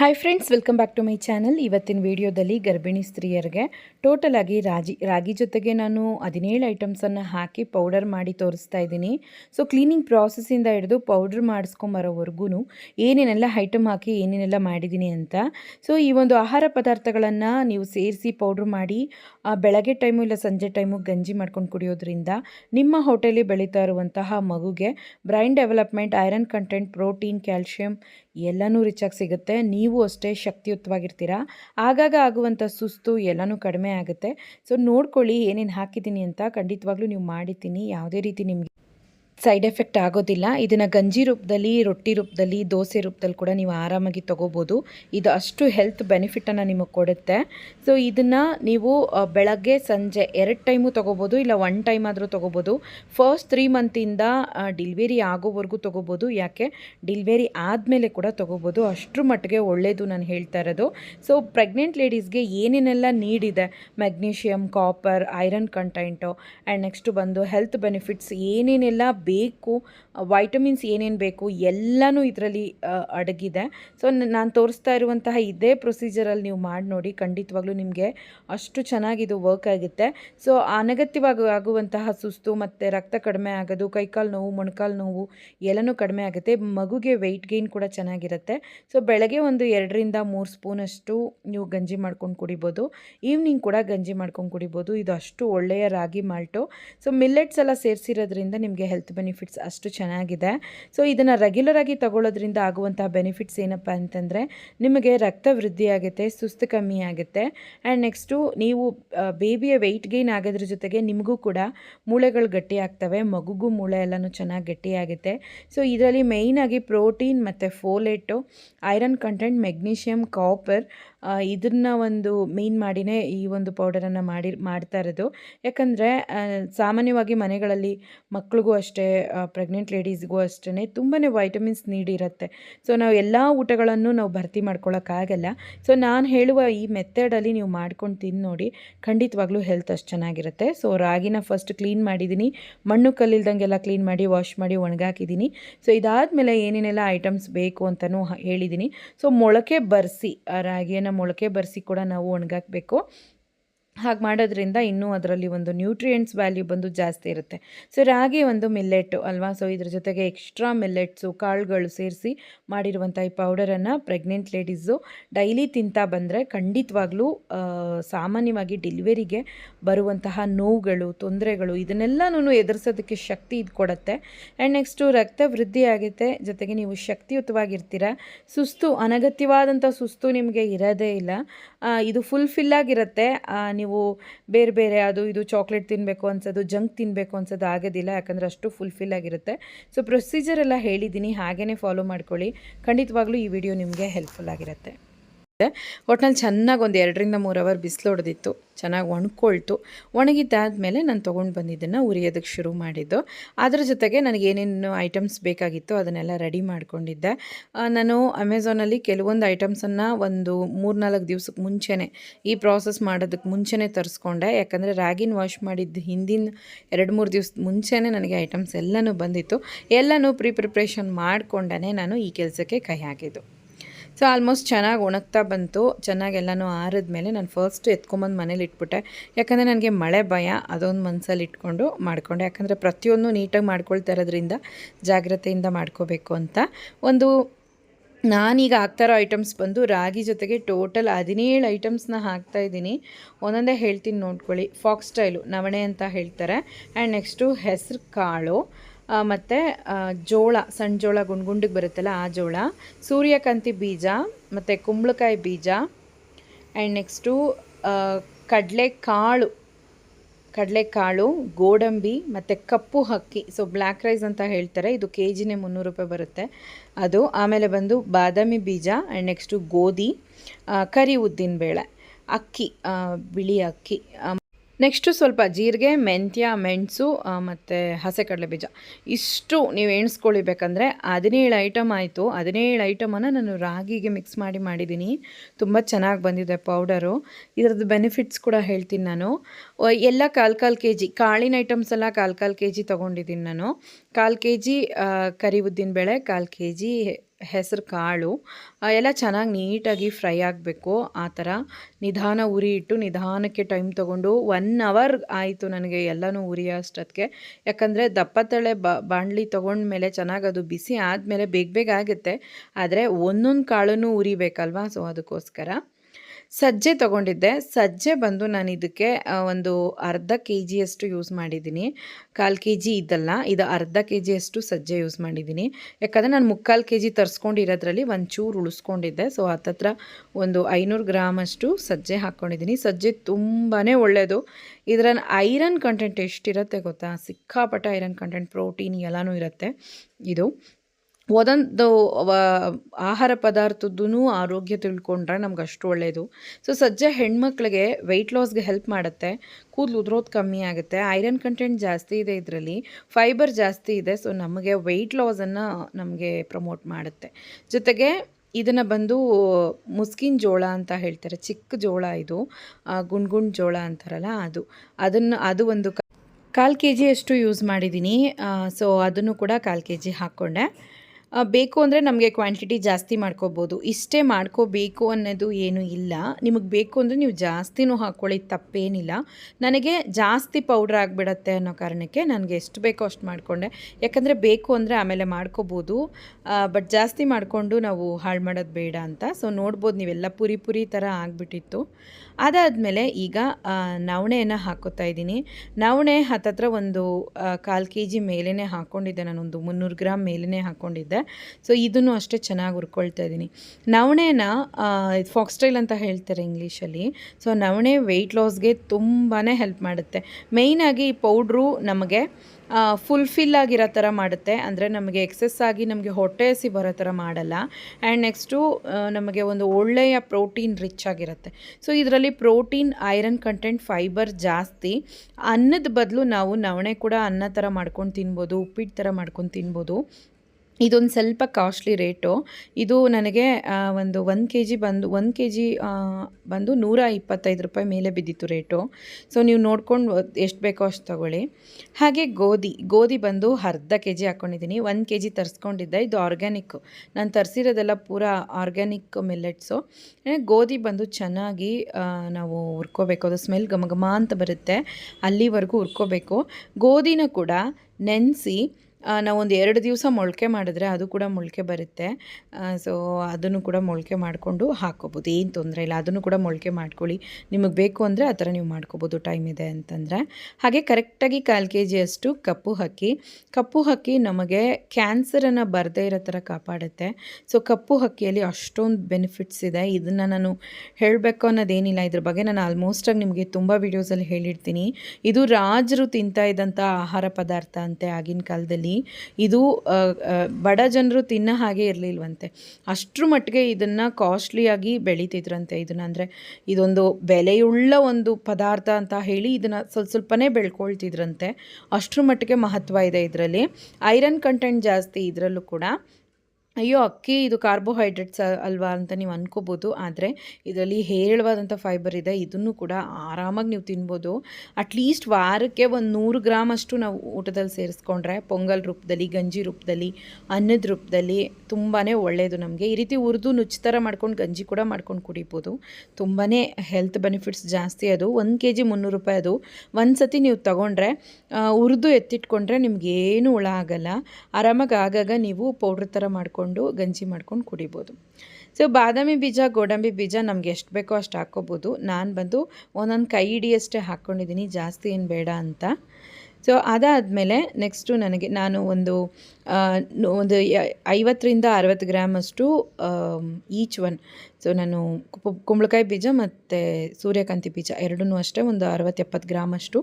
Hi friends welcome back to my channel ಇವತ್ತಿನ ವಿಡಿಯೋದಲ್ಲಿ ಗರ್ಭಿಣಿ ಸ್ತ್ರೀಯರಿಗೆ ಟೋಟಲ್ ಆಗಿ ರಾಗಿ ರಾಗಿ ಜೊತೆಗೆ ನಾನು ಹದಿನೇಳು ಐಟಮ್ಸನ್ನು ಹಾಕಿ ಪೌಡರ್ ಮಾಡಿ ತೋರಿಸ್ತಾ ಇದ್ದೀನಿ. ಸೊ ಕ್ಲೀನಿಂಗ್ ಪ್ರಾಸೆಸ್ಸಿಂದ ಹಿಡಿದು ಪೌಡ್ರ್ ಮಾಡಿಸ್ಕೊಂಬರೋವರೆಗೂ ಏನೇನೆಲ್ಲ ಐಟಮ್ ಹಾಕಿ ಏನೇನೆಲ್ಲ ಮಾಡಿದ್ದೀನಿ ಅಂತ. ಸೊ ಈ ಒಂದು ಆಹಾರ ಪದಾರ್ಥಗಳನ್ನು ನೀವು ಸೇರಿಸಿ ಪೌಡ್ರ್ ಮಾಡಿ ಬೆಳಗ್ಗೆ ಟೈಮು ಇಲ್ಲ ಸಂಜೆ ಟೈಮು ಗಂಜಿ ಮಾಡ್ಕೊಂಡು ಕುಡಿಯೋದ್ರಿಂದ ನಿಮ್ಮ ಹೋಟೆಲಿ ಬೆಳೀತಾ ಇರುವಂತಹ ಮಗುಗೆ brain development iron content protein calcium ಎಲ್ಲನೂ ರಿಚಾಗಿ ಸಿಗುತ್ತೆ. ನೀವು ಅಷ್ಟೇ ಶಕ್ತಿಯುತವಾಗಿರ್ತೀರಾ? ಆಗಾಗ ಆಗುವಂಥ ಸುಸ್ತು ಎಲ್ಲನೂ ಕಡಿಮೆ ಆಗುತ್ತೆ. ಸೊ ನೋಡ್ಕೊಳ್ಳಿ ಏನೇನು ಹಾಕಿದ್ದೀನಿ ಅಂತ ಖಂಡಿತವಾಗ್ಲೂ ನೀವು ಮಾಡಿದ್ದೀನಿ. ಯಾವುದೇ ರೀತಿ ನಿಮಗೆ ಸೈಡ್ ಎಫೆಕ್ಟ್ ಆಗೋದಿಲ್ಲ. ಇದನ್ನು ಗಂಜಿ ರೂಪದಲ್ಲಿ, ರೊಟ್ಟಿ ರೂಪದಲ್ಲಿ, ದೋಸೆ ರೂಪದಲ್ಲಿ ಕೂಡ ನೀವು ಆರಾಮಾಗಿ ತೊಗೋಬೋದು. ಇದು ಅಷ್ಟು ಹೆಲ್ತ್ ಬೆನಿಫಿಟನ್ನು ನಿಮಗೆ ಕೊಡುತ್ತೆ. ಸೊ ಇದನ್ನು ನೀವು ಬೆಳಗ್ಗೆ ಸಂಜೆ ಎರಡು ಟೈಮು ತೊಗೋಬೋದು, ಇಲ್ಲ ಒನ್ ಟೈಮ್ ಆದರೂ ತೊಗೋಬೋದು. ಫಸ್ಟ್ ತ್ರೀ ಮಂತಿಂದ ಡಿಲ್ವರಿ ಆಗೋವರೆಗೂ ತೊಗೋಬೋದು. ಯಾಕೆ? ಡಿಲ್ವರಿ ಆದಮೇಲೆ ಕೂಡ ತೊಗೋಬೋದು. ಅಷ್ಟರ ಮಟ್ಟಿಗೆ ಒಳ್ಳೆಯದು ನಾನು ಹೇಳ್ತಾ ಇರೋದು. ಸೊ ಪ್ರೆಗ್ನೆಂಟ್ ಲೇಡೀಸ್ಗೆ ಏನೇನೆಲ್ಲ ನೀಡಿದೆ? Magnesium copper iron content and next ಬಂದು ಹೆಲ್ತ್ ಬೆನಿಫಿಟ್ಸ್ ಏನೇನೆಲ್ಲ ಬೇಕು ವೈಟಮಿನ್ಸ್ ಏನೇನು ಬೇಕು ಎಲ್ಲನೂ ಇದರಲ್ಲಿ ಅಡಗಿದೆ. ಸೊ ನಾನು ತೋರಿಸ್ತಾ ಇರುವಂತಹ ಇದೇ ಪ್ರೊಸೀಜರಲ್ಲಿ ನೀವು ಮಾಡಿ ನೋಡಿ. ಖಂಡಿತವಾಗ್ಲೂ ನಿಮಗೆ ಅಷ್ಟು ಚೆನ್ನಾಗಿ ಇದು ವರ್ಕ್ ಆಗುತ್ತೆ. ಸೊ ಅನಗತ್ಯವಾಗಿ, ಆಗುವಂತಹ ಸುಸ್ತು ಮತ್ತು ರಕ್ತ ಕಡಿಮೆ ಆಗೋದು, ಕೈಕಾಲು ನೋವು, ಮೊಣಕಾಲು ನೋವು ಎಲ್ಲನೂ ಕಡಿಮೆ ಆಗುತ್ತೆ. ಮಗುಗೆ ವೆಯ್ಟ್ ಗೇನ್ ಕೂಡ ಚೆನ್ನಾಗಿರುತ್ತೆ. ಸೊ ಬೆಳಗ್ಗೆ ಒಂದು ಎರಡರಿಂದ ಮೂರು ಸ್ಪೂನಷ್ಟು ನೀವು ಗಂಜಿ ಮಾಡ್ಕೊಂಡು ಕುಡಿಬೋದು. ಈವ್ನಿಂಗ್ ಕೂಡ ಗಂಜಿ ಮಾಡ್ಕೊಂಡು ಕುಡಿಬೋದು. ಇದು ಅಷ್ಟು ಒಳ್ಳೆಯ ರಾಗಿ ಮಾಲ್ಟು ಸೊ ಮಿಲ್ಲೆಟ್ಸ್ ಎಲ್ಲ ಸೇರಿಸಿರೋದ್ರಿಂದ ನಿಮಗೆ ಹೆಲ್ತ್ ಬೆನಿಫಿಟ್ಸ್ ಅಷ್ಟು ಚೆನ್ನಾಗಿದೆ. ಸೊ ಇದನ್ನು ರೆಗ್ಯುಲರಾಗಿ ತಗೊಳ್ಳೋದ್ರಿಂದ ಆಗುವಂತಹ ಬೆನಿಫಿಟ್ಸ್ ಏನಪ್ಪ ಅಂತಂದರೆ, ನಿಮಗೆ ರಕ್ತ ವೃದ್ಧಿ ಆಗುತ್ತೆ, ಸುಸ್ತು ಕಮ್ಮಿ ಆಗುತ್ತೆ. ಆ್ಯಂಡ್ ನೆಕ್ಸ್ಟು ನೀವು ಬೇಬಿಯ ವೆಯ್ಟ್ ಗೇನ್ ಆಗೋದ್ರ ಜೊತೆಗೆ ನಿಮಗೂ ಕೂಡ ಮೂಳೆಗಳು ಗಟ್ಟಿ ಆಗ್ತವೆ, ಮಗುಗೂ ಮೂಳೆ ಎಲ್ಲನೂ ಚೆನ್ನಾಗಿ ಗಟ್ಟಿಯಾಗುತ್ತೆ ಸೊ ಇದರಲ್ಲಿ ಮೇಯ್ನಾಗಿ ಪ್ರೋಟೀನ್ ಮತ್ತು folate iron content magnesium copper ಇದನ್ನ ಒಂದು ಮೇನ್ ಮಾಡಿನೇ ಈ ಒಂದು ಪೌಡರನ್ನು ಮಾಡಿ, ಮಾಡ್ತಾ ಇರೋದು. ಯಾಕಂದರೆ ಸಾಮಾನ್ಯವಾಗಿ ಮನೆಗಳಲ್ಲಿ ಮಕ್ಳಿಗೂ ಅಷ್ಟೇ ಪ್ರೆಗ್ನೆಂಟ್ ಲೇಡೀಸ್ಗೂ ಅಷ್ಟೇ ತುಂಬಾ ವೈಟಮಿನ್ಸ್ ನೀಡಿರುತ್ತೆ. ಸೊ ನಾವು ಎಲ್ಲ ಊಟಗಳನ್ನು ನಾವು ಭರ್ತಿ ಮಾಡ್ಕೊಳ್ಳೋಕ್ಕಾಗಲ್ಲ ಸೊ ನಾನು ಹೇಳುವ ಈ ಮೆಥಡಲ್ಲಿ ನೀವು ಮಾಡ್ಕೊಂಡು ತಿಂದು ನೋಡಿ, ಖಂಡಿತವಾಗ್ಲೂ ಹೆಲ್ತ್ ಅಷ್ಟು ಚೆನ್ನಾಗಿರುತ್ತೆ. ಸೊ ರಾಗಿನ ಫಸ್ಟ್ ಕ್ಲೀನ್ ಮಾಡಿದ್ದೀನಿ ಮಣ್ಣು ಕಲ್ಲಿಲ್ದಂಗೆಲ್ಲ ಕ್ಲೀನ್ ಮಾಡಿ ವಾಶ್ ಮಾಡಿ ಒಣಗಾಕಿದ್ದೀನಿ ಸೊ ಇದಾದಮೇಲೆ ಏನೇನೆಲ್ಲ ಐಟಮ್ಸ್ ಬೇಕು ಅಂತಲೂ ಹೇಳಿದ್ದೀನಿ ಸೊ ಮೊಳಕೆ ಬರೆಸಿ ರಾಗಿಯನ್ನು ಮೊಳಕೆ ಬರೆಸಿ ಕೂಡ ನಾವು ಒಣಗಾಕಬೇಕು. ಹಾಗೆ ಮಾಡೋದ್ರಿಂದ ಇನ್ನೂ ಅದರಲ್ಲಿ ಒಂದು ನ್ಯೂಟ್ರಿಯೆಂಟ್ಸ್ ವ್ಯಾಲ್ಯೂ ಬಂದು ಜಾಸ್ತಿ ಇರುತ್ತೆ. ಸೊ ರಾಗಿ ಒಂದು ಮಿಲ್ಲೆಟ್ಟು ಅಲ್ವಾ? ಸೊ ಇದ್ರ ಜೊತೆಗೆ ಎಕ್ಸ್ಟ್ರಾ ಮಿಲ್ಲೆಟ್ಸು ಕಾಳುಗಳು ಸೇರಿಸಿ ಮಾಡಿರುವಂಥ ಈ ಪೌಡರನ್ನು ಪ್ರೆಗ್ನೆಂಟ್ ಲೇಡೀಸು ಡೈಲಿ ತಿಂತಾ ಬಂದರೆ ಖಂಡಿತವಾಗ್ಲೂ ಸಾಮಾನ್ಯವಾಗಿ ಡೆಲಿವರಿಗೆ ಬರುವಂತಹ ನೋವುಗಳು ತೊಂದರೆಗಳು ಇದನ್ನೆಲ್ಲನೂ ಎದುರಿಸೋದಕ್ಕೆ ಶಕ್ತಿ ಇದು ಕೊಡುತ್ತೆ. ಆ್ಯಂಡ್ ನೆಕ್ಸ್ಟು ರಕ್ತ ವೃದ್ಧಿ ಆಗುತ್ತೆ. ಜೊತೆಗೆ ನೀವು ಶಕ್ತಿಯುತವಾಗಿರ್ತೀರ. ಸುಸ್ತು ಅನಗತ್ಯವಾದಂಥ ಸುಸ್ತು ನಿಮಗೆ ಇರೋದೇ ಇಲ್ಲ. ಇದು ಫುಲ್ಫಿಲ್ ಆಗಿರುತ್ತೆ. ಆ, ನೀವು ಬೇರೆ ಬೇರೆ ಅದು ಇದು ಚಾಕ್ಲೇಟ್ ತಿನ್ನಬೇಕು ಅನ್ಸೋದು, ಜಂಕ್ ತಿನ್ನಬೇಕು ಅನ್ಸೋದು ಆಗೋದಿಲ್ಲ, ಯಾಕಂದರೆ ಅಷ್ಟು ಫುಲ್ಫಿಲ್ ಆಗಿರುತ್ತೆ. ಸೊ ಪ್ರೊಸೀಜರ್ ಎಲ್ಲ ಹೇಳಿದ್ದೀನಿ ಹಾಗೇ ಫಾಲೋ ಮಾಡ್ಕೊಳ್ಳಿ. ಖಂಡಿತವಾಗ್ಲೂ ಈ ವಿಡಿಯೋ ನಿಮಗೆ ಹೆಲ್ಪ್ಫುಲ್ ಆಗಿರುತ್ತೆ. ಒಟ್ನಲ್ಲಿ ಚೆನ್ನಾಗಿ ಒಂದು ಎರಡರಿಂದ ಮೂರು ಅವರ್ ಬಿಸಿಲು ಹೊಡೆದಿತ್ತು. ಚೆನ್ನಾಗಿ ಒಣಕೊಳ್ತು. ಒಣಗಿದ್ದಾದಮೇಲೆ ನಾನು ತೊಗೊಂಡು ಬಂದಿದ್ದನ್ನು ಉರಿಯೋದಕ್ಕೆ ಶುರು ಮಾಡಿದ್ದು. ಅದ್ರ ಜೊತೆಗೆ ನನಗೆ ಏನೇನು ಐಟಮ್ಸ್ ಬೇಕಾಗಿತ್ತು ಅದನ್ನೆಲ್ಲ ರೆಡಿ ಮಾಡ್ಕೊಂಡಿದ್ದೆ. ನಾನು ಅಮೆಝಾನಲ್ಲಿ ಕೆಲವೊಂದು ಐಟಮ್ಸನ್ನು ಒಂದು ಮೂರ್ನಾಲ್ಕು ದಿವ್ಸಕ್ಕೆ ಮುಂಚೆನೇ ಈ ಪ್ರಾಸೆಸ್ ಮಾಡೋದಕ್ಕೆ ಮುಂಚೆನೇ ತರಿಸ್ಕೊಂಡೆ. ಯಾಕಂದರೆ ರಾಗಿನ ವಾಶ್ ಮಾಡಿದ್ದು ಹಿಂದಿನ ಎರಡು ಮೂರು ದಿವಸ ಮುಂಚೆನೇ ನನಗೆ ಐಟಮ್ಸ್ ಎಲ್ಲನೂ ಬಂದಿತ್ತು. ಎಲ್ಲನೂ ಪ್ರಿಪ್ರಿಪ್ರೇಷನ್ ಮಾಡಿಕೊಂಡೇ ನಾನು ಈ ಕೆಲಸಕ್ಕೆ ಕೈ ಹಾಕಿದ್ದು. ಸೊ ಆಲ್ಮೋಸ್ಟ್ ಚೆನ್ನಾಗಿ ಒಣಗ್ತಾ ಬಂತು. ಚೆನ್ನಾಗಿ ಎಲ್ಲನೂ ಆರಿದ್ಮೇಲೆ ನಾನು ಫಸ್ಟ್ ಎತ್ಕೊಂಬಂದು ಮನೇಲಿ ಇಟ್ಬಿಟ್ಟೆ. ಯಾಕಂದರೆ ನನಗೆ ಮಳೆ ಭಯ, ಅದೊಂದು ಮನಸ್ಸಲ್ಲಿ ಇಟ್ಕೊಂಡು ಮಾಡಿಕೊಂಡೆ. ಯಾಕಂದರೆ ಪ್ರತಿಯೊಂದು ನೀಟಾಗಿ ಮಾಡ್ಕೊಳ್ತಾ ಇರೋದ್ರಿಂದ ಜಾಗ್ರತೆಯಿಂದ ಮಾಡ್ಕೋಬೇಕು ಅಂತ. ಒಂದು ನಾನೀಗ ಹಾಕ್ತಾ ಇರೋ ಐಟಮ್ಸ್ ಬಂದು ರಾಗಿ ಜೊತೆಗೆ ಟೋಟಲ್ ಹದಿನೇಳು ಐಟಮ್ಸ್ನ ಹಾಕ್ತಾ ಇದ್ದೀನಿ. ಒಂದೊಂದೇ ಹೇಳ್ತೀನಿ ನೋಡ್ಕೊಳ್ಳಿ. ಫಾಕ್ಸ್ ಸ್ಟೈಲು ನವಣೆ ಅಂತ ಹೇಳ್ತಾರೆ. ಆ್ಯಂಡ್ ನೆಕ್ಸ್ಟು ಹೆಸರು ಕಾಳು. ಮತ್ತು ಜೋಳ, ಸಣ್ಣ ಜೋಳ ಗುಂಡ್ಗುಂಡಿಗೆ ಬರುತ್ತಲ್ಲ ಆ ಜೋಳ, ಸೂರ್ಯಕಾಂತಿ ಬೀಜ, ಮತ್ತು ಕುಂಬಳಕಾಯಿ ಬೀಜ ಆ್ಯಂಡ್ ನೆಕ್ಸ್ಟು ಕಡಲೆಕಾಳು ಕಡಲೆಕಾಳು, ಗೋಡಂಬಿ, ಮತ್ತು ಕಪ್ಪು ಅಕ್ಕಿ ಸೊ ಬ್ಲ್ಯಾಕ್ ರೈಸ್ ಅಂತ ಹೇಳ್ತಾರೆ, ಇದು ಕೆ ಜಿನೇ ಮುನ್ನೂರು ರೂಪಾಯಿ ಬರುತ್ತೆ. ಅದು ಆಮೇಲೆ ಬಂದು ಬಾದಾಮಿ ಬೀಜ ಆ್ಯಂಡ್ ನೆಕ್ಸ್ಟು ಗೋಧಿ ಕರಿ ಉದ್ದಿನ ಬೇಳೆ, ಅಕ್ಕಿ ಬಿಳಿ ಅಕ್ಕಿ ನೆಕ್ಸ್ಟು ಸ್ವಲ್ಪ ಜೀರಿಗೆ, ಮೆಂತ್ಯ, ಮೆಣಸು ಮತ್ತು ಹಸೆ ಬೀಜ. ಇಷ್ಟು ನೀವು ಎಣಿಸ್ಕೊಳ್ಬೇಕಂದ್ರೆ ಹದಿನೇಳು ಐಟಮ್ ಆಯಿತು. ಹದಿನೇಳು ಐಟಮನ್ನು ನಾನು ರಾಗಿಗೆ ಮಿಕ್ಸ್ ಮಾಡಿ ಮಾಡಿದ್ದೀನಿ ತುಂಬ ಚೆನ್ನಾಗಿ ಬಂದಿದೆ ಪೌಡರು ಇದರದ್ದು ಬೆನಿಫಿಟ್ಸ್ ಕೂಡ ಹೇಳ್ತೀನಿ ನಾನು. ಎಲ್ಲ ಕಾಲು ಕಾಲು ಕೆ ಜಿ ಕಾಳಿನ ಐಟಮ್ಸ್ ಎಲ್ಲ ಕಾಲು ಕಾಲು ಕೆ ಜಿ ತೊಗೊಂಡಿದ್ದೀನಿ ನಾನು. ಕಾಲು ಕೆ ಜಿ ಕರಿ ಉದ್ದಿನಬೇಳೆ ಕಾಲು ಕೆ ಜಿ ಹೆಸರು ಕಾಳು. ಎಲ್ಲ ಚೆನ್ನಾಗಿ ನೀಟಾಗಿ ಫ್ರೈ ಆಗಬೇಕು. ಆ ಥರ ನಿಧಾನ ಉರಿ ಇಟ್ಟು ನಿಧಾನಕ್ಕೆ ಟೈಮ್ ತೊಗೊಂಡು ಒನ್ ಅವರ್ ಆಯಿತು ನನಗೆ ಎಲ್ಲನೂ ಉರಿಯೋ ಅಷ್ಟೊತ್ತಿಗೆ. ಯಾಕಂದರೆ ದಪ್ಪ ತಳೆ ಬ, ಬಾಣಲಿ ತೊಗೊಂಡ್ಮೇಲೆ ಚೆನ್ನಾಗಿ ಅದು ಬಿಸಿ ಆದಮೇಲೆ ಬೇಗ ಬೇಗ ಆಗುತ್ತೆ. ಆದರೆ ಒಂದೊಂದು ಕಾಳನ್ನು ಉರಿಬೇಕಲ್ವಾ? ಸೊ ಅದಕ್ಕೋಸ್ಕರ. ಸಜ್ಜೆ ತೊಗೊಂಡಿದ್ದೆ. ಸಜ್ಜೆ ಬಂದು ನಾನು ಇದಕ್ಕೆ ಒಂದು ಅರ್ಧ ಕೆ ಜಿಯಷ್ಟು ಯೂಸ್ ಮಾಡಿದ್ದೀನಿ. ಕಾಲು ಕೆ ಜಿ ಇದ್ದಲ್ಲ ಇದು ಅರ್ಧ ಕೆ ಜಿಯಷ್ಟು ಸಜ್ಜೆ ಯೂಸ್ ಮಾಡಿದ್ದೀನಿ. ಯಾಕಂದರೆ ನಾನು ಮುಕ್ಕಾಲು ಕೆ ಜಿ ತರಿಸ್ಕೊಂಡಿರೋದ್ರಲ್ಲಿ ಒಂಚೂರು ಉಳಿಸ್ಕೊಂಡಿದ್ದೆ. ಸೊ ಹತ್ತತ್ರ ಒಂದು ಐನೂರು ಗ್ರಾಮಷ್ಟು ಸಜ್ಜೆ ಹಾಕ್ಕೊಂಡಿದ್ದೀನಿ ಸಜ್ಜೆ ತುಂಬಾ ಒಳ್ಳೆಯದು ಇದರ ಐರನ್ ಕಂಟೆಂಟ್ ಎಷ್ಟಿರುತ್ತೆ ಗೊತ್ತಾ? ಸಿಕ್ಕಾಪಟ್ಟೆ ಐರನ್ ಕಂಟೆಂಟ್ ಪ್ರೋಟೀನ್ ಎಲ್ಲನೂ ಇರುತ್ತೆ. ಇದು. ಒಂದೊಂದು ಆಹಾರ ಪದಾರ್ಥದ್ದು ಆರೋಗ್ಯ ತಿಳ್ಕೊಂಡ್ರೆ ನಮ್ಗೆ ಅಷ್ಟು ಒಳ್ಳೆಯದು ಸೊ ಸಜ್ಜೆ ಹೆಣ್ಮಕ್ಳಿಗೆ ವೆಯ್ಟ್ ಲಾಸ್ಗೆ ಹೆಲ್ಪ್ ಮಾಡುತ್ತೆ. ಕೂದಲು ಉದ್ರೋದು ಕಮ್ಮಿ ಆಗುತ್ತೆ. ಐರನ್ ಕಂಟೆಂಟ್ ಜಾಸ್ತಿ ಇದೆ ಇದರಲ್ಲಿ. ಫೈಬರ್ ಜಾಸ್ತಿ ಇದೆ. ಸೊ ನಮಗೆ ವೆಯ್ಟ್ ಲಾಸನ್ನು ನಮಗೆ ಪ್ರಮೋಟ್ ಮಾಡುತ್ತೆ. ಜೊತೆಗೆ ಇದನ್ನು ಬಂದು ಮುಸ್ಕಿನ ಜೋಳ ಅಂತ ಹೇಳ್ತಾರೆ. ಚಿಕ್ಕ ಜೋಳ ಇದು. ಗುಂಡ್ಗುಂಡ್ ಗುಂಡ್ ಗುಂಡ್ ಜೋಳ ಅಂತಾರಲ್ಲ ಅದು. ಅದನ್ನು, ಅದು ಒಂದು ಕಾಲು ಕೆ ಜಿಯಷ್ಟು ಯೂಸ್ ಮಾಡಿದ್ದೀನಿ ಸೊ ಅದನ್ನು ಕೂಡ ಕಾಲು ಕೆ ಜಿ ಹಾಕ್ಕೊಂಡೆ ಬೇಕು ಅಂದರೆ ನಮಗೆ ಕ್ವಾಂಟಿಟಿ ಜಾಸ್ತಿ ಮಾಡ್ಕೋಬೋದು. ಇಷ್ಟೇ ಮಾಡ್ಕೋಬೇಕು ಅನ್ನೋದು ಏನೂ ಇಲ್ಲ. ನಿಮಗೆ ಬೇಕು ಅಂದರೆ ನೀವು ಜಾಸ್ತಿನೂ ಹಾಕ್ಕೊಳ್ಳಿ ತಪ್ಪೇನಿಲ್ಲ. ನನಗೆ ಜಾಸ್ತಿ ಪೌಡ್ರ್ ಆಗಿಬಿಡತ್ತೆ ಅನ್ನೋ ಕಾರಣಕ್ಕೆ ನನಗೆ ಎಷ್ಟು ಬೇಕೋ ಅಷ್ಟು ಮಾಡಿಕೊಂಡೆ. ಯಾಕಂದರೆ ಬೇಕು ಅಂದರೆ ಆಮೇಲೆ ಮಾಡ್ಕೋಬೋದು. ಬಟ್ ಜಾಸ್ತಿ ಮಾಡಿಕೊಂಡು ನಾವು ಹಾಳು ಮಾಡೋದು ಬೇಡ ಅಂತ. ಸೊ ನೋಡ್ಬೋದು ನೀವೆಲ್ಲ ಪುರಿ ಪುರಿ ಥರ ಆಗಿಬಿಟ್ಟಿತ್ತು. ಅದಾದಮೇಲೆ ಈಗ ನವಣೆಯನ್ನು ಹಾಕೋತಾ ಇದ್ದೀನಿ. ನವಣೆ ಹತ್ತತ್ರ ಒಂದು ಕಾಲು ಕೆ ಜಿ ಮೇಲೇ ಹಾಕ್ಕೊಂಡಿದ್ದೆ ನಾನೊಂದು ಮುನ್ನೂರು ಗ್ರಾಮ್ ಮೇಲೇ ಹಾಕ್ಕೊಂಡಿದ್ದೆ ಸೊ, ಇದನ್ನು ಅಷ್ಟೇ ಚೆನ್ನಾಗಿ ಹುರ್ಕೊಳ್ತಾ ಇದ್ದೀನಿ. ನವಣೆನ ಫಾಕ್ಸ್ಟೈಲ್ ಅಂತ ಹೇಳ್ತಾರೆ ಇಂಗ್ಲೀಷಲ್ಲಿ. ಸೊ, ನವಣೆ ವೆಯ್ಟ್ ಲಾಸ್ಗೆ ತುಂಬಾ ಹೆಲ್ಪ್ ಮಾಡುತ್ತೆ. ಮೇಯ್ನಾಗಿ ಈ ಪೌಡ್ರು ನಮಗೆ ಫುಲ್ಫಿಲ್ ಆಗಿರೋ ಥರ ಮಾಡುತ್ತೆ. ಅಂದರೆ ನಮಗೆ ಎಕ್ಸೆಸ್ ಆಗಿ ನಮಗೆ ಹೊಟ್ಟೆ ಹಸಿ ಬರೋ ಥರ ಮಾಡಲ್ಲ. ಆ್ಯಂಡ್ ನೆಕ್ಸ್ಟು ನಮಗೆ ಒಂದು ಒಳ್ಳೆಯ ಪ್ರೋಟೀನ್ ರಿಚ್ ಆಗಿರುತ್ತೆ. ಸೊ ಇದರಲ್ಲಿ ಪ್ರೋಟೀನ್ ಐರನ್ ಕಂಟೆಂಟ್ ಫೈಬರ್ ಜಾಸ್ತಿ. ಅನ್ನದ ಬದಲು ನಾವು ನವಣೆ ಕೂಡ ಅನ್ನ ಥರ ಮಾಡ್ಕೊಂಡು ತಿನ್ಬೋದು ಉಪ್ಪಿಟ್ಟು ಥರ ಮಾಡ್ಕೊಂಡು ತಿನ್ಬೋದು. ಇದೊಂದು ಸ್ವಲ್ಪ ಕಾಸ್ಟ್ಲಿ ರೇಟು ಇದು ನನಗೆ ಒಂದು ಒಂದು ಕೆ ಜಿ ಬಂದು, ಒಂದು ಕೆ ಜಿ ಬಂದು ನೂರ ಇಪ್ಪತ್ತೈದು ರೂಪಾಯಿ ಮೇಲೆ ಬಿದ್ದಿತ್ತು ರೇಟು ಸೊ ನೀವು ನೋಡ್ಕೊಂಡು ಎಷ್ಟು ಬೇಕೋ ಅಷ್ಟು ತೊಗೊಳ್ಳಿ. ಹಾಗೆ ಗೋಧಿ ಗೋಧಿ ಬಂದು ಅರ್ಧ ಕೆ ಜಿ ಹಾಕ್ಕೊಂಡಿದ್ದೀನಿ ಒಂದು ಕೆ ಜಿ ತರಿಸ್ಕೊಂಡಿದ್ದೆ. ಇದು ಆರ್ಗ್ಯಾನಿಕ್ ನಾನು ತರಿಸಿರೋದೆಲ್ಲ ಪೂರ ಆರ್ಗ್ಯಾನಿಕ್ ಮಿಲ್ಲೆಟ್ಸು ಗೋಧಿ ಬಂದು ಚೆನ್ನಾಗಿ ನಾವು ಹುರ್ಕೋಬೇಕು. ಅದು ಸ್ಮೆಲ್ ಘಮ ಘಮ ಅಂತ ಬರುತ್ತೆ. ಅಲ್ಲಿವರೆಗೂ ಹುರ್ಕೋಬೇಕು. ಗೋಧಿನ ಕೂಡ ನೆನೆಸಿ ನಾವೊಂದು ಎರಡು ದಿವಸ ಮೊಳಕೆ ಮಾಡಿದ್ರೆ ಅದು ಕೂಡ ಮೊಳಕೆ ಬರುತ್ತೆ. ಸೊ ಅದನ್ನು ಕೂಡ ಮೊಳಕೆ ಮಾಡಿಕೊಂಡು ಹಾಕ್ಕೋಬೋದು. ಏನು ತೊಂದರೆ ಇಲ್ಲ. ಅದನ್ನು ಕೂಡ ಮೊಳಕೆ ಮಾಡ್ಕೊಳ್ಳಿ. ನಿಮಗೆ ಬೇಕು ಅಂದರೆ ಆ ಥರ ನೀವು ಮಾಡ್ಕೋಬೋದು. ಟೈಮ್ ಇದೆ ಅಂತಂದರೆ. ಹಾಗೆ ಕರೆಕ್ಟಾಗಿ ಕಾಲು ಕೆ ಜಿಯಷ್ಟು ಕಪ್ಪು ಹಕ್ಕಿ. ಕಪ್ಪು ಹಕ್ಕಿ ನಮಗೆ ಕ್ಯಾನ್ಸರನ್ನು ಬರದೇ ಇರೋ ಥರ ಕಾಪಾಡುತ್ತೆ. ಸೊ ಕಪ್ಪು ಹಕ್ಕಿಯಲ್ಲಿ ಅಷ್ಟೊಂದು ಬೆನಿಫಿಟ್ಸ್ ಇದೆ. ಇದನ್ನು ನಾನು ಹೇಳಬೇಕು ಅನ್ನೋದೇನಿಲ್ಲ. ಇದ್ರ ಬಗ್ಗೆ ನಾನು ಆಲ್ಮೋಸ್ಟಾಗಿ ನಿಮಗೆ ತುಂಬ ವೀಡಿಯೋಸಲ್ಲಿ ಹೇಳಿರ್ತೀನಿ. ಇದು ರಾಜರು ತಿಂತಾ ಇದ್ದಂಥ ಆಹಾರ ಪದಾರ್ಥ ಅಂತೆ ಆಗಿನ ಕಾಲದಲ್ಲಿ. ಇದು ಬಡ ಜನರು ತಿನ್ನೋ ಹಾಗೆ ಇರಲಿಲ್ವಂತೆ. ಅಷ್ಟರ ಮಟ್ಟಿಗೆ ಇದನ್ನು ಕಾಸ್ಟ್ಲಿಯಾಗಿ ಬೆಳೀತಿದ್ರಂತೆ ಇದನ್ನು. ಅಂದರೆ ಇದೊಂದು ಬೆಲೆಯುಳ್ಳ ಒಂದು ಪದಾರ್ಥ ಅಂತ ಹೇಳಿ ಇದನ್ನು ಸ್ವಲ್ಪ ಸ್ವಲ್ಪನೇ ಬೆಳ್ಕೊಳ್ತಿದ್ರಂತೆ. ಅಷ್ಟರ ಮಟ್ಟಿಗೆ ಮಹತ್ವ ಇದೆ ಇದರಲ್ಲಿ. ಐರನ್ ಕಂಟೆಂಟ್ ಜಾಸ್ತಿ ಇದರಲ್ಲೂ ಕೂಡ ಅಯ್ಯೋ, ಅಕ್ಕಿ ಇದು ಕಾರ್ಬೋಹೈಡ್ರೇಟ್ಸ್ ಅಲ್ವಾ ಅಂತ ನೀವು ಅನ್ಕೋಬೋದು. ಆದರೆ ಇದರಲ್ಲಿ ಹೇರಳವಾದಂಥ ಫೈಬರ್ ಇದೆ. ಇದನ್ನು ಕೂಡ ಆರಾಮಾಗಿ ನೀವು ತಿನ್ಬೋದು. ಅಟ್ಲೀಸ್ಟ್ ವಾರಕ್ಕೆ ಒಂದು ನೂರು ಗ್ರಾಮ್ ಅಷ್ಟು ನಾವು ಊಟದಲ್ಲಿ ಸೇರಿಸ್ಕೊಂಡ್ರೆ, ಪೊಂಗಲ್ ರೂಪದಲ್ಲಿ, ಗಂಜಿ ರೂಪದಲ್ಲಿ, ಅನ್ನದ ರೂಪದಲ್ಲಿ ತುಂಬಾ ಒಳ್ಳೆಯದು ನಮಗೆ. ಈ ರೀತಿ ಉರಿದು ನುಚ್ಚು ಥರ ಮಾಡ್ಕೊಂಡು ಗಂಜಿ ಕೂಡ ಮಾಡ್ಕೊಂಡು ಕುಡಿಬೋದು. ತುಂಬಾ ಹೆಲ್ತ್ ಬೆನಿಫಿಟ್ಸ್ ಜಾಸ್ತಿ ಅದು. ಒಂದು ಕೆ ಜಿ ಮುನ್ನೂರು ರೂಪಾಯಿ ಅದು. ಒಂದು ಸತಿ ನೀವು ತಗೊಂಡ್ರೆ ಹುರಿದು ಎತ್ತಿಟ್ಕೊಂಡ್ರೆ ನಿಮ್ಗೆ ಏನು ಹುಳ ಆಗಲ್ಲ. ಆರಾಮಾಗಿ ಆಗಾಗ ನೀವು ಪೌಡ್ರ್ ಥರ ಮಾಡಿಕೊಂಡು ಗಂಜಿ ಮಾಡ್ಕೊಂಡು ಕುಡಿಬೋದು. ಸೊ ಬಾದಾಮಿ ಬೀಜ, ಗೋಡಂಬಿ ಬೀಜ ನಮ್ಗೆ ಎಷ್ಟು ಬೇಕೋ ಅಷ್ಟು ಹಾಕ್ಕೋಬೋದು. ನಾನು ಬಂದು ಒಂದೊಂದು ಕೈ ಹಿಡಿಯಷ್ಟೇ ಹಾಕ್ಕೊಂಡಿದ್ದೀನಿ ಜಾಸ್ತಿ ಏನು ಬೇಡ ಅಂತ. ಸೊ ಅದಾದಮೇಲೆ ನೆಕ್ಸ್ಟು ನನಗೆ ನಾನು ಒಂದು ಒಂದು ಐವತ್ತರಿಂದ ಅರವತ್ತು ಗ್ರಾಮಷ್ಟು ಈಚ್ ಒನ್ ಸೊ ನಾನು ಕುಂಬಳಕಾಯಿ ಬೀಜ ಮತ್ತು ಸೂರ್ಯಕಾಂತಿ ಬೀಜ ಎರಡೂ ಅಷ್ಟೇ ಒಂದು ಅರವತ್ತು ಎಪ್ಪತ್ತು ಗ್ರಾಮಷ್ಟು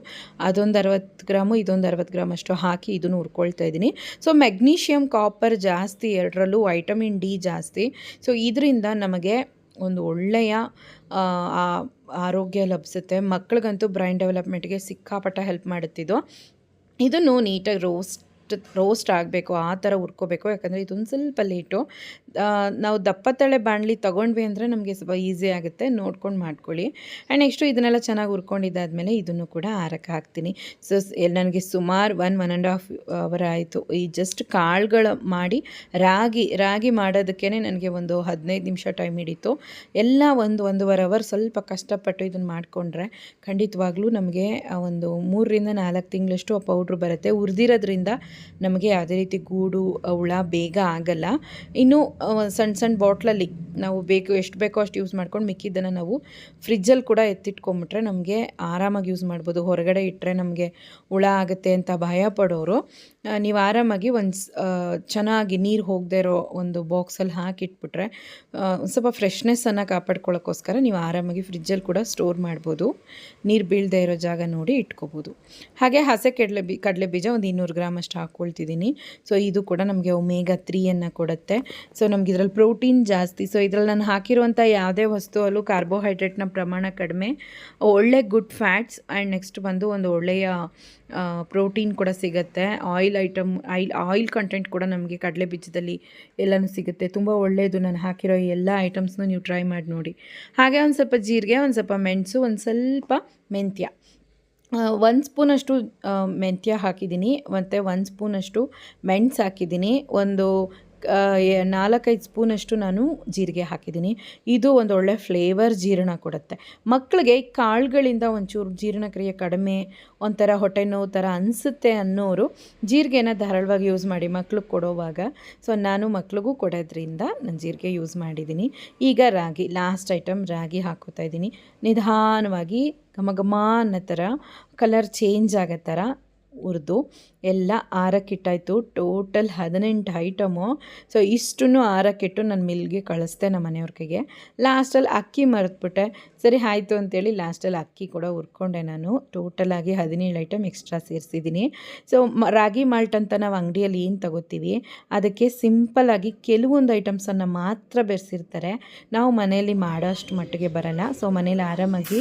ಅದೊಂದು ಅರವತ್ತು ಗ್ರಾಮು, ಇದೊಂದು ಅರವತ್ತು ಗ್ರಾಮಷ್ಟು ಹಾಕಿ ಇದನ್ನು ಹುರ್ಕೊಳ್ತಾ ಇದ್ದೀನಿ. ಸೊ ಮೆಗ್ನೀಷಿಯಮ್ ಕಾಪರ್ ಜಾಸ್ತಿ ಎರಡರಲ್ಲೂ ವೈಟಮಿನ್ ಡಿ ಜಾಸ್ತಿ. ಸೊ ಇದರಿಂದ ನಮಗೆ ಒಂದು ಒಳ್ಳೆಯ ಆರೋಗ್ಯ ಲಭಿಸುತ್ತೆ. ಮಕ್ಕಳಿಗಂತೂ ಬ್ರೈನ್ ಡೆವಲಪ್ಮೆಂಟ್ಗೆ ಸಿಕ್ಕಾಪಟ್ಟ ಹೆಲ್ಪ್ ಮಾಡುತ್ತಿದ್ದು. ಇದನ್ನು ನೀಟಾಗಿ ರೋಸ್ಟ್ ರೋಸ್ಟ್ ರೋಸ್ಟ್ ಆಗಬೇಕು, ಆ ಥರ ಹುರ್ಕೋಬೇಕು. ಯಾಕಂದರೆ ಇದೊಂದು ಸ್ವಲ್ಪ ಲೇಟು ನಾವು ದಪ್ಪ ತಳೆ ಬಾಣಲಿ ತೊಗೊಂಡ್ವಿ ಅಂದರೆ ನಮಗೆ ಸ್ವಲ್ಪ ಈಸಿ ಆಗುತ್ತೆ. ನೋಡ್ಕೊಂಡು ಮಾಡ್ಕೊಳ್ಳಿ. ಆ್ಯಂಡ್ ನೆಕ್ಸ್ಟು ಇದನ್ನೆಲ್ಲ ಚೆನ್ನಾಗಿ ಹುರ್ಕೊಂಡಿದ್ದಾದಮೇಲೆ ಇದನ್ನು ಕೂಡ ಆರಕ್ಕೆ ಹಾಕ್ತೀನಿ. ಸೊ ನನಗೆ ಸುಮಾರು one one and half hour ಆಯಿತು. ಈ ಜಸ್ಟ್ ಕಾಳುಗಳು ಮಾಡಿ ರಾಗಿ ರಾಗಿ ಮಾಡೋದಕ್ಕೇ ನನಗೆ ಒಂದು ಹದಿನೈದು ನಿಮಿಷ ಟೈಮ್ ಹಿಡಿತು. ಎಲ್ಲ ಒಂದು ಒಂದೂವರೆ ಅವರ್ ಸ್ವಲ್ಪ ಕಷ್ಟಪಟ್ಟು ಇದನ್ನು ಮಾಡಿಕೊಂಡ್ರೆ ಖಂಡಿತವಾಗ್ಲೂ ನಮಗೆ ಒಂದು ಮೂರರಿಂದ ನಾಲ್ಕು ತಿಂಗಳಷ್ಟು ಆ ಪೌಡ್ರ್ ಬರುತ್ತೆ. ಹುರಿದಿರೋದ್ರಿಂದ ನಮಗೆ ಯಾವುದೇ ರೀತಿ ಗೂಡು ಹುಳ ಬೇಗ ಆಗಲ್ಲ. ಇನ್ನು ಸಣ್ಣ ಸಣ್ಣ ಬಾಟ್ಲಲ್ಲಿ ನಾವು ಬೇಕು, ಎಷ್ಟು ಬೇಕೋ ಅಷ್ಟು ಯೂಸ್ ಮಾಡ್ಕೊಂಡು ಮಿಕ್ಕಿದ್ದನ್ನು ನಾವು ಫ್ರಿಜ್ಜಲ್ಲಿ ಕೂಡ ಎತ್ತಿಟ್ಕೊಂಬಿಟ್ರೆ ನಮಗೆ ಆರಾಮಾಗಿ ಯೂಸ್ ಮಾಡ್ಬೋದು. ಹೊರಗಡೆ ಇಟ್ಟರೆ ನಮಗೆ ಹುಳ ಆಗುತ್ತೆ ಅಂತ ಭಯ ಪಡೋರು. ನೀವು ಆರಾಮಾಗಿ ಒಂದು ಚೆನ್ನಾಗಿ ನೀರು ಹೋಗದೇ ಇರೋ ಒಂದು ಬಾಕ್ಸಲ್ಲಿ ಹಾಕಿಟ್ಬಿಟ್ರೆ ಸ್ವಲ್ಪ ಫ್ರೆಶ್ನೆಸ್ಸನ್ನು ಕಾಪಾಡ್ಕೊಳ್ಳೋಕ್ಕೋಸ್ಕರ ನೀವು ಆರಾಮಾಗಿ ಫ್ರಿಜ್ಜಲ್ಲಿ ಕೂಡ ಸ್ಟೋರ್ ಮಾಡ್ಬೋದು. ನೀರು ಬೀಳದೆ ಇರೋ ಜಾಗ ನೋಡಿ ಇಟ್ಕೋಬೋದು. ಹಾಗೆ ಹಸೆ, ಕಡಲೆ ಬೀ, ಕಡಲೆ ಬೀಜ ಒಂದು ಇನ್ನೂರು ಗ್ರಾಮ್ ಅಷ್ಟು ಹಾಕ್ಕೊಳ್ತಿದ್ದೀನಿ ಸೊ ಇದು ಕೂಡ ನಮಗೆ ಒಮೇಗ ತ್ರೀಯನ್ನು ಕೊಡುತ್ತೆ. ಸೊ ನಮ್ಗೆ ಇದರಲ್ಲಿ ಪ್ರೋಟೀನ್ ಜಾಸ್ತಿ. ಸೊ ಇದರಲ್ಲಿ ನಾನು ಹಾಕಿರುವಂಥ ಯಾವುದೇ ವಸ್ತುವಲ್ಲೂ ಕಾರ್ಬೋಹೈಡ್ರೇಟ್ನ ಪ್ರಮಾಣ ಕಡಿಮೆ. ಒಳ್ಳೆ ಗುಡ್ ಫ್ಯಾಟ್ಸ್ ಆ್ಯಂಡ್ ನೆಕ್ಸ್ಟ್ ಬಂದು ಒಂದು ಒಳ್ಳೆಯ ಪ್ರೋಟೀನ್ ಕೂಡ ಸಿಗುತ್ತೆ. Oil item oil oil content ಕೂಡ ನಮಗೆ ಕಡಲೆ ಬೀಜದಲ್ಲಿ ಎಲ್ಲನೂ ಸಿಗುತ್ತೆ. ತುಂಬ ಒಳ್ಳೆಯದು ನಾನು ಹಾಕಿರೋ ಎಲ್ಲ ಐಟಮ್ಸ್ನು ನೀವು ಟ್ರೈ ಮಾಡಿ ನೋಡಿ. ಹಾಗೆ ಒಂದು ಸ್ವಲ್ಪ ಜೀರಿಗೆ, ಒಂದು ಸ್ವಲ್ಪ ಮೆಣಸು, ಒಂದು ಸ್ವಲ್ಪ ಮೆಂತ್ಯ. ಒಂದು ಸ್ಪೂನಷ್ಟು ಮೆಂತ್ಯ ಹಾಕಿದ್ದೀನಿ. ಮತ್ತು ಒಂದು ಸ್ಪೂನಷ್ಟು ಮೆಣ್ಸು ಹಾಕಿದ್ದೀನಿ. ಒಂದು ನಾಲ್ಕೈದು ಸ್ಪೂನಷ್ಟು ನಾನು ಜೀರಿಗೆ ಹಾಕಿದ್ದೀನಿ. ಇದು ಒಂದು ಒಳ್ಳೆ ಫ್ಲೇವರ್ ಜೀರ್ಣ ಕೊಡುತ್ತೆ. ಮಕ್ಕಳಿಗೆ ಕಾಳುಗಳಿಂದ ಒಂಚೂರು ಜೀರ್ಣಕ್ರಿಯೆ ಕಡಿಮೆ ಒಂಥರ ಹೊಟ್ಟೆ ನೋವು ಥರ ಅನಿಸುತ್ತೆ ಅನ್ನೋರು ಜೀರಿಗೆನ ಧಾರಾಳವಾಗಿ ಯೂಸ್ ಮಾಡಿ ಮಕ್ಳಿಗೆ ಕೊಡೋವಾಗ. ಸೊ, ನಾನು ಮಕ್ಳಿಗೂ ಕೊಡೋದ್ರಿಂದ ನಾನು ಜೀರಿಗೆ ಯೂಸ್ ಮಾಡಿದ್ದೀನಿ. ಈಗ ರಾಗಿ, ಲಾಸ್ಟ್ ಐಟಮ್ ರಾಗಿ ಹಾಕೋತಾ ಇದ್ದೀನಿ. ನಿಧಾನವಾಗಿ ಘಮ ಘಮ ಅನ್ನೋ ಥರ, ಕಲರ್ ಚೇಂಜ್ ಆಗೋ ಥರ ಹುರಿದು ಎಲ್ಲ ಆರಕ್ಕಿಟ್ಟಾಯಿತು. ಟೋಟಲ್ ಹದಿನೆಂಟು ಐಟಮು. ಸೊ, ಇಷ್ಟನ್ನು ಆರಕ್ಕಿಟ್ಟು ನಾನು ಮಿಲ್ಗೆ ಕಳಿಸ್ದೆ ನಮ್ಮ ಮನೆಯವ್ರಿಗೆ ಲಾಸ್ಟಲ್ಲಿ ಅಕ್ಕಿ ಮರೆತ್ಬಿಟ್ಟೆ. ಸರಿ, ಆಯಿತು ಅಂತೇಳಿ ಲಾಸ್ಟಲ್ಲಿ ಅಕ್ಕಿ ಕೂಡ ಹುರ್ಕೊಂಡೆ ನಾನು. ಟೋಟಲಾಗಿ ಹದಿನೇಳು ಐಟಮ್ ಎಕ್ಸ್ಟ್ರಾ ಸೇರಿಸಿದ್ದೀನಿ. ಸೊ ರಾಗಿ ಮಾಲ್ಟ್ ಅಂತ ನಾವು ಅಂಗಡಿಯಲ್ಲಿ ಏನು ತಗೋತೀವಿ, ಅದಕ್ಕೆ ಸಿಂಪಲಾಗಿ ಕೆಲವೊಂದು ಐಟಮ್ಸನ್ನು ಮಾತ್ರ ಬೆರೆಸಿರ್ತಾರೆ. ನಾವು ಮನೆಯಲ್ಲಿ ಮಾಡೋಷ್ಟು ಮಟ್ಟಿಗೆ ಬರಲ್ಲ. ಸೊ ಮನೇಲಿ ಆರಾಮಾಗಿ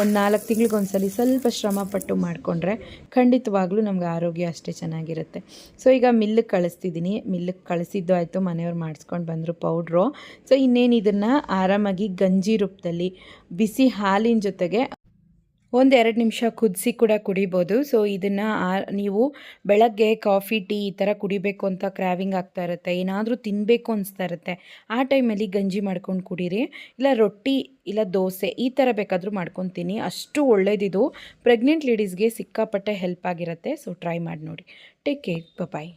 ಒಂದು ನಾಲ್ಕು ತಿಂಗ್ಳಿಗೆ ಒಂದ್ಸಲಿ ಸ್ವಲ್ಪ ಶ್ರಮಪಟ್ಟು ಮಾಡಿಕೊಂಡ್ರೆ ಖಂಡಿತವಾಗ್ಲೂ ನಮ್ಗೆ ಆರೋಗ್ಯ ಅಷ್ಟೇ ಚೆನ್ನಾಗಿರುತ್ತೆ. ಸೊ ಈಗ ಮಿಲ್ಲಿಗೆ ಕಳಿಸ್ತಿದ್ದೀನಿ. ಮಿಲ್ಲಿಗೆ ಕಳಿಸಿದ್ದು ಆಯಿತು, ಮನೆಯವ್ರು ಮಾಡಿಸ್ಕೊಂಡು ಬಂದರು ಪೌಡ್ರು. ಸೊ ಇನ್ನೇನು ಇದನ್ನು ಆರಾಮಾಗಿ ಗಂಜಿ ರೂಪದಲ್ಲಿ ಬಿಸಿ ಹಾಲಿನ ಜೊತೆಗೆ ಒಂದೆರಡು ನಿಮಿಷ ಕುದಿಸಿ ಕೂಡ ಕುಡಿಬೋದು. ಸೊ ಇದನ್ನು ನೀವು ಬೆಳಗ್ಗೆ ಕಾಫಿ, ಟೀ ಈ ಥರ ಕುಡಿಬೇಕು ಅಂತ ಕ್ರ್ಯಾವಿಂಗ್ ಆಗ್ತಾ ಇರುತ್ತೆ. ಏನಾದರೂ ತಿನ್ನಬೇಕು ಅನಿಸ್ತಾ ಇರುತ್ತೆ. ಆ ಟೈಮಲ್ಲಿ ಗಂಜಿ ಮಾಡ್ಕೊಂಡು ಕುಡೀರಿ. ಇಲ್ಲ ರೊಟ್ಟಿ, ಇಲ್ಲ ದೋಸೆ ಈ ಥರ ಬೇಕಾದರೂ ಮಾಡ್ಕೊತೀನಿ ಅಷ್ಟು ಒಳ್ಳೇದಿದು. ಪ್ರೆಗ್ನೆಂಟ್ ಲೇಡೀಸ್ಗೆ ಸಿಕ್ಕಾಪಟ್ಟೆ ಹೆಲ್ಪ್ ಆಗಿರುತ್ತೆ. ಸೊ ಟ್ರೈ ಮಾಡಿ ನೋಡಿ. Take care bye